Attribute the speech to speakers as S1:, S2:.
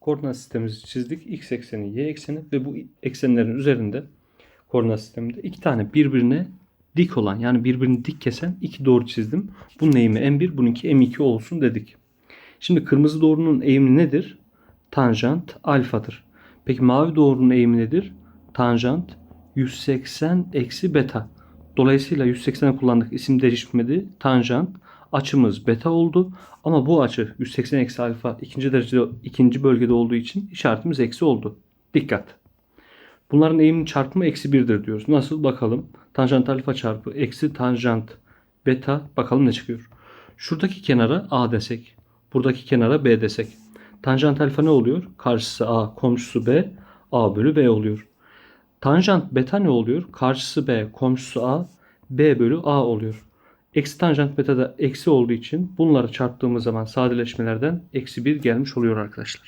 S1: koordinat sistemimizi çizdik. X ekseni, Y ekseni ve bu eksenlerin üzerinde koordinat sisteminde iki tane birbirine dik olan yani birbirini dik kesen iki doğru çizdim. Bunun eğimi M1, bununki M2 olsun dedik. Şimdi kırmızı doğrunun eğimi nedir? Tanjant alfadır. Peki mavi doğrunun eğimi nedir? Tanjant 180 eksi beta. Dolayısıyla 180'i kullandık. isim değişmedi. Tanjant açımız beta oldu. Ama bu açı 180 eksi alfa ikinci derecede ikinci bölgede olduğu için işaretimiz eksi oldu. Dikkat. Bunların eğiminin çarpımı eksi 1'dir diyoruz. Nasıl bakalım? Tanjant alfa çarpı eksi tanjant beta bakalım ne çıkıyor. Şuradaki kenara A desek. Buradaki kenara B desek. Tanjant alfa ne oluyor? Karşısı A, komşusu B. A bölü B oluyor. Tanjant beta ne oluyor? Karşısı B, komşusu A. B bölü A oluyor. Eksi tanjant beta da eksi olduğu için bunları çarptığımız zaman sadeleşmelerden eksi 1 gelmiş oluyor arkadaşlar.